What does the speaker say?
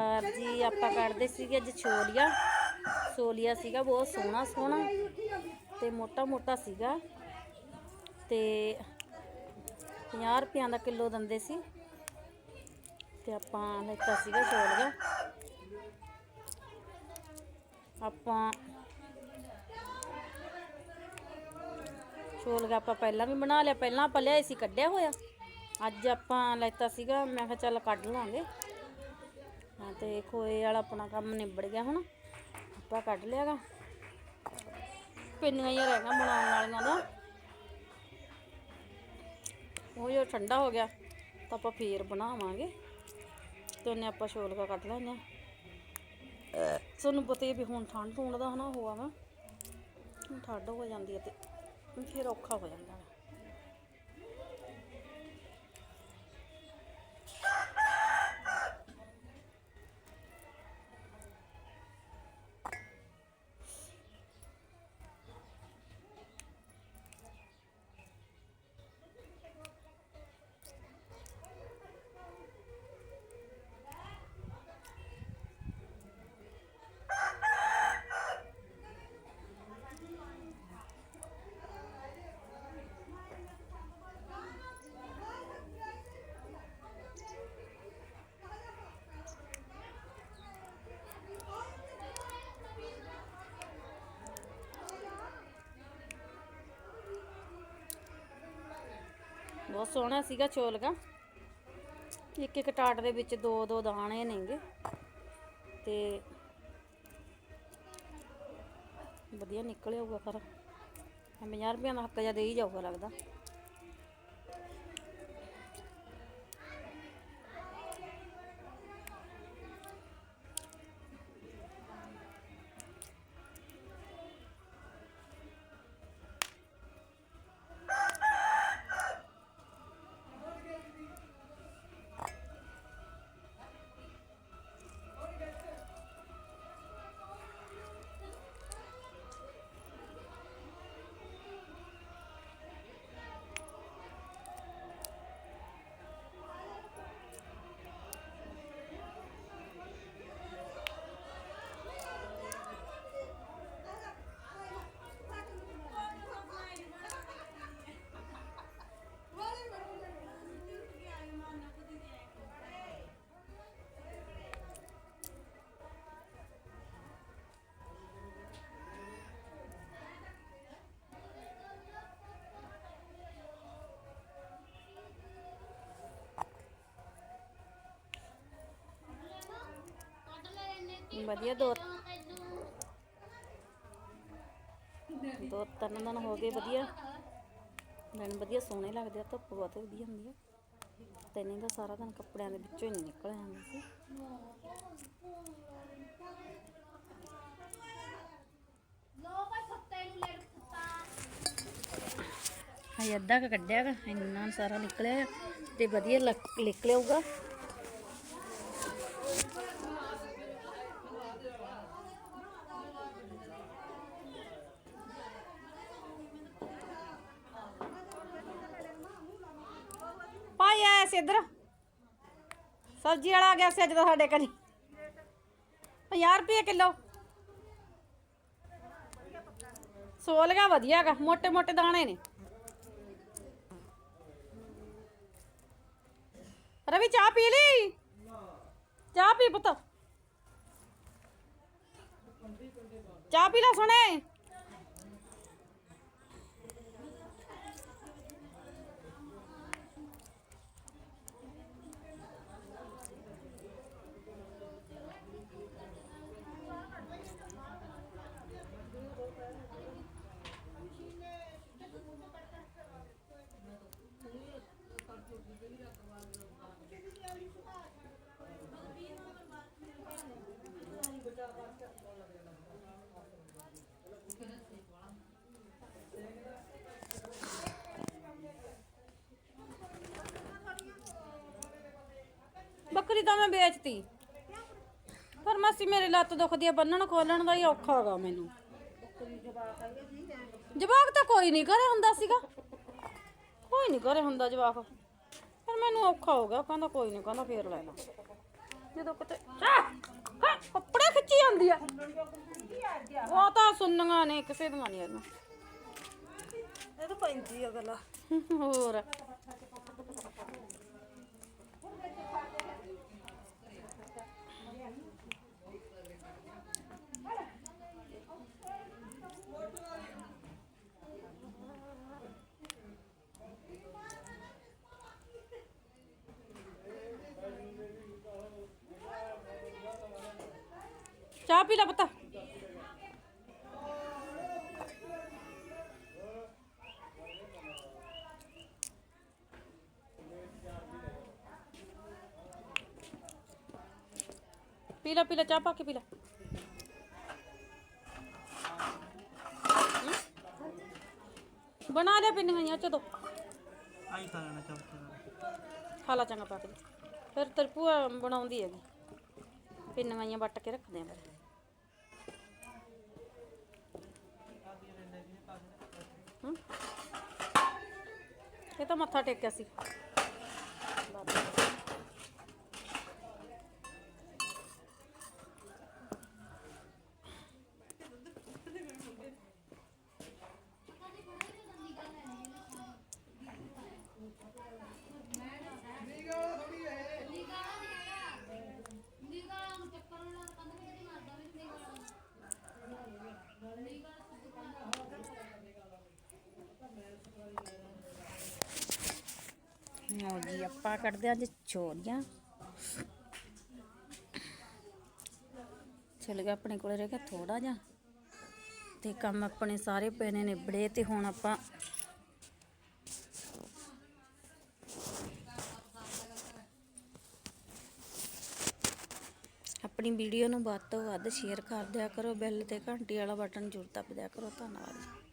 ਆਪ ਜੀ, ਆਪਾਂ ਕੱਢਦੇ ਸੀਗੇ ਅੱਜ ਛੋਲੀਆ। ਛੋਲੀਆ ਸੀਗਾ, ਬਹੁਤ ਸੋਹਣਾ ਸੋਹਣਾ ਤੇ ਮੋਟਾ ਮੋਟਾ ਸੀਗਾ। ਤੇ 50 ਰੁਪਿਆਂ ਦਾ ਕਿਲੋ ਦਿੰਦੇ ਸੀ। ਤੇ ਆਪਾਂ ਲੈਤਾ ਸੀਗਾ ਛੋਲੀਆ। ਆਪਾਂ ਛੋਲੀਆ ਆਪਾਂ ਪਹਿਲਾਂ ਵੀ ਬਣਾ ਲਿਆ, ਪਹਿਲਾਂ ਆਪਾਂ ਲਿਆਏ ਸੀ, ਕੱਢਿਆ ਹੋਇਆ। ਅੱਜ ਆਪਾਂ ਲੈਤਾ ਸੀਗਾ, ਮੈਂ ਕਿਹਾ ਚੱਲ ਕੱਢ ਲਾਂਗੇ। ਤੇ ਖੋਏ ਵਾਲਾ ਆਪਣਾ ਕੰਮ ਨਿਬੜ ਗਿਆ ਹੁਣ। ਆਪਾਂ ਕੱਢ ਲਿਆਗਾ। ਪਿੰਨੀਆਂ ਹੀ ਰਹਿ ਗਈਆਂ ਬਣਾਉਣ ਵਾਲੀਆਂ ਦਾ ਉਹ ਜੋ ਠੰਡਾ ਹੋ ਗਿਆ, ਤਾਂ ਆਪਾਂ ਫੇਰ ਬਣਾਵਾਂਗੇ। ਤੇ ਉਹਨੇ ਆਪਾਂ ਛੋਲਕਾ ਕੱਢ ਲੈਣਾ ਤੁਹਾਨੂੰ ਪਤਾ ਹੀ ਵੀ ਹੁਣ ਠੰਡ ਠੂੰਡ ਦਾ ਹਨਾ ਹੋਆ ਵਾ ਹੁਣ ਠੰਡ ਹੋ ਜਾਂਦੀ ਹੈ ਤੇ ਫਿਰ ਔਖਾ ਹੋ ਜਾਂਦਾ ਵਾ। ਬਹੁਤ ਸੋਹਣਾ ਸੀਗਾ ਛੋਲਗਾ ਇੱਕ ਇੱਕ ਟਾਟ ਦੇ ਵਿੱਚ ਦੋ ਦੋ ਦਾਣੇ ਨੇਗੇ। ਤੇ ਵਧੀਆ ਨਿਕਲ ਆਊਗਾ ਖਰਾ। 50 ਰੁਪਏ ਦਾ ਹੱਕ ਜਾਂ ਦੇ ਹੀ ਜਾਊਗਾ ਲੱਗਦਾ। ਵਧੀਆ ਦੋ ਦੋ ਤਿੰਨ ਦਿਨ ਹੋ ਗਏ ਵਧੀਆ। ਦਿਨ ਵਧੀਆ ਸੋਹਣੇ ਲੱਗਦੇ ਆ, ਧੁੱਪ ਬਹੁਤ ਵਧੀਆ ਹੁੰਦੀ ਆ। ਤੇ ਨਹੀਂ ਤਾਂ ਸਾਰਾ ਦਿਨ ਕੱਪੜਿਆਂ ਦੇ ਵਿੱਚੋਂ ਹੀ ਨਿਕਲ ਜਾਂਦਾ ਸੀ। ਹਾਂ ਅੱਧਾ ਕੱਢਿਆ ਗਾ, ਇੰਨਾ ਸਾਰਾ ਨਿਕਲਿਆ ਤੇ ਵਧੀਆ ਲੱਕ- ਨਿਕਲਿਆਊਗਾ ਭਾਈ ਆਇਆ ਸੀ ਇੱਧਰ? ਸਬਜ਼ੀ ਵਾਲਾ ਆ ਗਿਆ ਸੀ ਅੱਜ ਤਾਂ ਸਾਡੇ ਘਰੇ। 50 ਰੁਪਏ ਕਿਲੋ। ਸੋਲਗਾ ਵਧੀਆਗਾ ਮੋٹے ਮੋٹے ਦਾਣੇ ਨੇ। ਰਵੀ, ਚਾਹ ਪੀ ਲਈ? ਚਾਹ ਪੀ ਪੁੱਤ। ਚਾਹ ਪੀ ਲੈ ਸੁਣੇ ਬੱਕਰੀ ਤਾਂ ਮੈਂ ਵੇਚਤੀ। ਪਰ ਮਾਸੀ ਮੇਰੇ ਲੱਤ ਦੁਖਦੀ ਆ ਬੰਨਣ ਖੋਲਣ ਦਾ ਹੀ ਔਖਾ ਹੈਗਾ ਮੈਨੂੰ। ਜਵਾਕ ਤਾਂ ਕੋਈ ਨਹੀਂ ਘਰੇ ਹੁੰਦਾ ਸੀਗਾ। ਕੋਈ ਨਹੀਂ ਘਰੇ ਹੁੰਦਾ ਜਵਾਕ। ਫਿਰ ਮੈਨੂੰ ਔਖਾ ਹੋ ਗਿਆ ਕਹਿੰਦਾ ਕੋਈ ਨਹੀਂ ਕਹਿੰਦਾ ਫੇਰ ਲੈ ਲਾ। ਜਦੋਂ ਕਿਤੇ ਕੱਪੜੇ ਖਿੱਚੀ ਜਾਂਦੀ ਆ। ਉਹ ਤਾਂ ਸੁਣਨੀਆਂ ਨੇ ਕਿਸੇ ਦੀਆਂ ਨਹੀਂ ਇਹਨੂੰ। ਇਹ ਤਾਂ ਪੈਂਦੀ ਆ ਗੱਲਾਂ। ਹੋਰ। ਲੈ ਪਤਾ। ਪੀ ਲੈ ਪੀ ਲੈ ਚਾਹ ਪਾ ਕੇ ਪੀ ਲੈ? ਬਣਾ ਲਿਆ ਪਿੰਨੀਆਂ ਜਾਂ ਚਦੋ ਆਈ ਖਾ ਲੈਣਾ ਚਾਹ ਖਾ ਲਾ ਚੰਗਾ ਪਾ ਕੇ। ਫਿਰ ਤੇਰੀ ਭੂਆ ਬਣਾਉਂਦੀ ਹੈਗੀ। ਪਿੰਨੀਆਂ ਜਿਹੀਆਂ ਵੱਟ ਕੇ ਰੱਖਦੇ ਆ। ਫਿਰ ਇਹ ਤਾਂ ਮੱਥਾ ਟੇਕਿਆ ਸੀ। ਲਓ ਜੀ, ਆਪਾਂ ਕੱਢਦੇ ਹਾਂ ਅੱਜ ਛੋਲੀਆਂ ਚਲ ਗਿਆ ਆਪਣੇ ਕੋਲ ਰਹਿ ਗਿਆ ਥੋੜਾ ਜਿਹਾ। ਤੇ ਕੰਮ ਆਪਣੇ ਸਾਰੇ ਪਏ ਨੇ ਨਿਬੜੇ ਤੇ ਹੁਣ ਆਪਾਂ ਆਪਣੀ ਵੀਡੀਓ ਨੂੰ ਵੱਧ ਤੋਂ ਵੱਧ ਸ਼ੇਅਰ ਕਰ ਦਿਆ ਕਰੋ ਬੈਲ ਤੇ ਘੰਟੀ ਵਾਲਾ ਬਟਨ ਜ਼ਰੂਰ ਦਬ ਦਿਆ ਕਰੋ। ਧੰਨਵਾਦ।